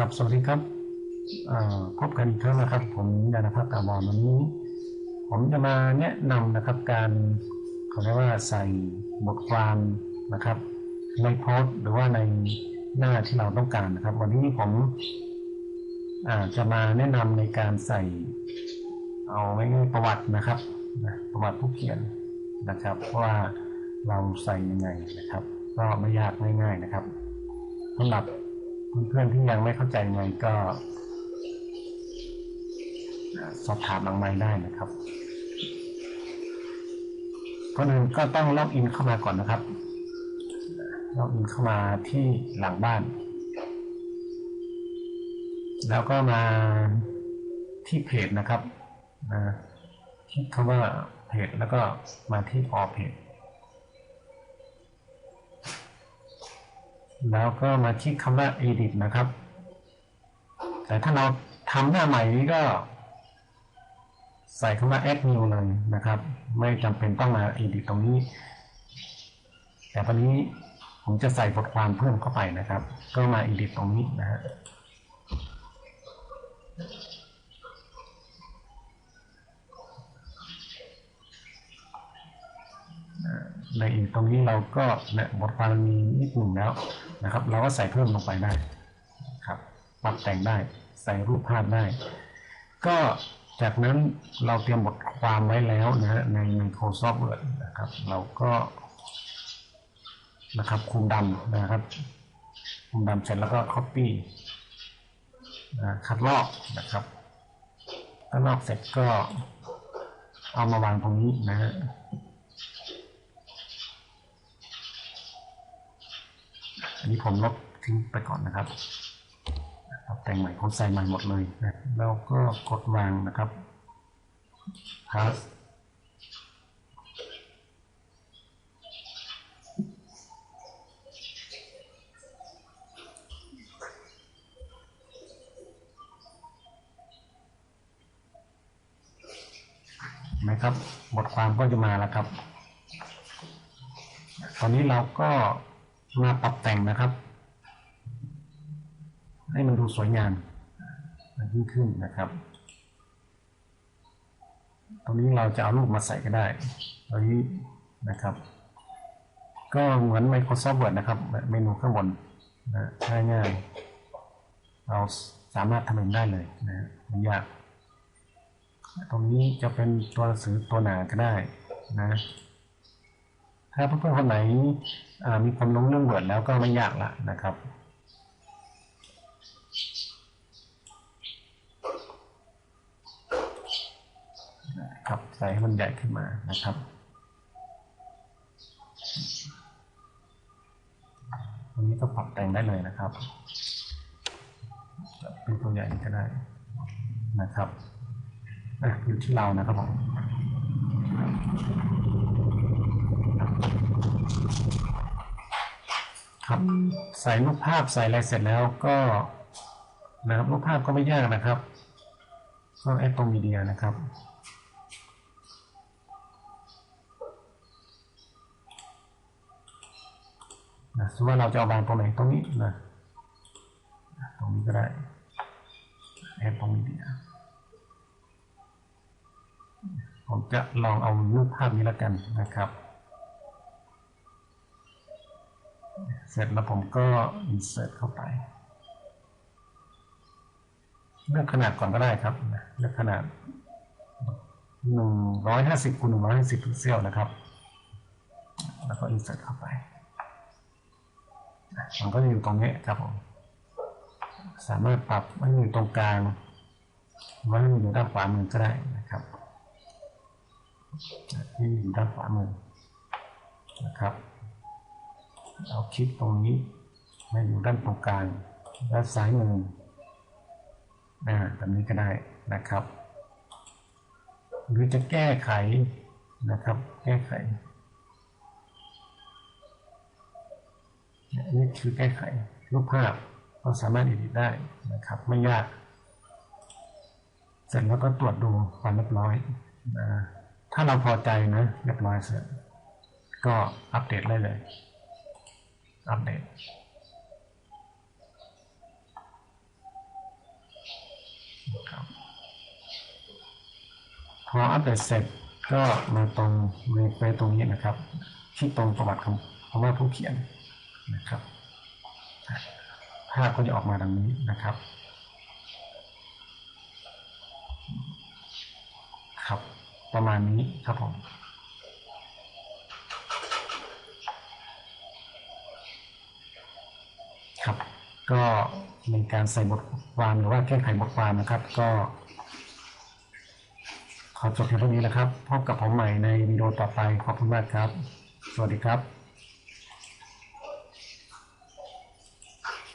ครับสวัสดีครับพบกันอีกครั้งนะครับ ผมยานภาพกามอนวันนี้ ผมจะมาแนะนำนะครับการเขาเรียกว่าใส่บทความนะครับ ในโพสต์หรือว่าในหน้าที่เราต้องการนะครับ วันนี้ผมจะมาแนะนำในการใส่ เอาไว้ประวัตินะครับประวัติผู้เขียนนะครับว่าเราใส่ยังไงนะครับ ก็ไม่ยากง่าย ๆนะครับสำหรับ เพื่อนที่ยังไม่เข้าใจยังไงก็ สอบถามหลังไม้ได้นะครับก่อนอื่นก็ต้องล็อกอินเข้ามาก่อนนะครับล็อกอินเข้ามาที่หลังบ้าน แล้วก็มาที่เพจนะครับนะคลิกคำว่าเพจแล้วก็มาที่ออเพจ แล้วก็มาคลิกคำว่า edit นะครับ แต่ถ้าเราทำหน้าใหม่นี้ก็ ใส่คำว่า add new เลยนะครับ ไม่จำเป็นต้องมา edit ตรงนี้ แต่ตอนนี้ผมจะใส่บทความเพิ่มเข้าไปนะครับ ก็มา edit ตรงนี้นะฮะ ในอีกตรงนี้เราก็เนี่ยบทความมีนิดหนึ่งแล้วนะครับ เราก็ใส่เพิ่มลงไปได้ครับปรับแต่งได้ใส่รูปภาพได้ ก็จากนั้นเราเตรียมบทความไว้แล้วนะฮะใน Microsoft Word นะครับ เราก็นะครับคุมดำนะครับคุมดำเสร็จแล้วก็ Copy นะคัดลอกนะครับคัดลอกเสร็จก็เอามาวางตรงนี้นะฮะ อันนี้ผมลบทิ้งไปก่อนนะครับปรับแต่งใหม่ผมใส่ใหม่หมดเลยนะแล้วก็กดวางนะครับ pass เห็นไหมครับ บทความก็จะมาแล้วครับ ตอนนี้เราก็ มาปรับแต่งนะครับ ให้มันดูสวยงามยิ่งขึ้นนะครับ ตรงนี้เราจะเอารูปมาใส่ก็ได้ตรงนี้นะครับ ก็เหมือน Microsoft Word นะครับ เมนูข้างบนนะง่ายๆเราสามารถทำเองได้เลยนะไม่ยาก ตรงนี้จะเป็นตัวหนังสือตัวหนาก็ได้นะ ถ้าเพื่อนๆคนไหนมีความรู้เรื่องเวิร์ดแล้วก็ไม่ยากละนะครับครับใส่ให้มันใหญ่ขึ้นมานะครับตรงนี้ก็ปรับแต่งได้เลยนะครับ เป็นตัวใหญ่ก็ได้นะครับอยู่ที่เรานะครับผม ครับ ใส่รูปภาพใส่อะไรเสร็จแล้วก็นะครับรูปภาพก็ไม่ยากนะครับก็แอปตรงมีเดียนะครับนะสมมติว่าเราจะเอาบางตรงไหนตรงนี้นะตรงนี้ก็ได้แอปตรงมีเดียผมจะลองเอารูปภาพนี้แล้วกันนะครับ เสร็จแล้วผมก็ insert เข้าไป เลือกขนาดก่อนก็ได้ครับ เลือกขนาด150คูณ150พิกเซลนะครับ แล้วก็ insert เข้าไปมันก็จะอยู่ตรงนี้ครับผมสามารถปรับให้อยู่ตรงกลางไว้ให้อยู่ด้านขวามือก็ได้นะครับที่อยู่ด้านขวามือนะครับ เอาคลิกตรงนี้มาอยู่ด้านตรงกลางด้านซ้ายมืออ่าแบบนี้ก็ได้นะครับ หรือจะแก้ไขนะครับ แก้ไขนี่คือแก้ไขรูปภาพเราสามารถ edit ได้นะครับ ไม่ยาก เสร็จแล้วก็ตรวจดูความเรียบร้อยนะถ้าเราพอใจนะเรียบร้อยเสร็จก็อัปเดตได้เลย อัปเดตพออัปเดตเสร็จก็มาตรงไปตรงนี้นะครับ ที่ตรงประวัติขคำว่าผู้เขียนนะครับภาพก็จะออกมาดังนี้นะครับ ครับ ประมาณนี้ครับผม ก็เป็นการใส่บทความหรือว่าแก้ไขบทความนะครับ ก็ขอจบเพียงเท่านี้นะครับ พบกับผมใหม่ในวิดีโอต่อไปขอบคุณมากครับ สวัสดีครับ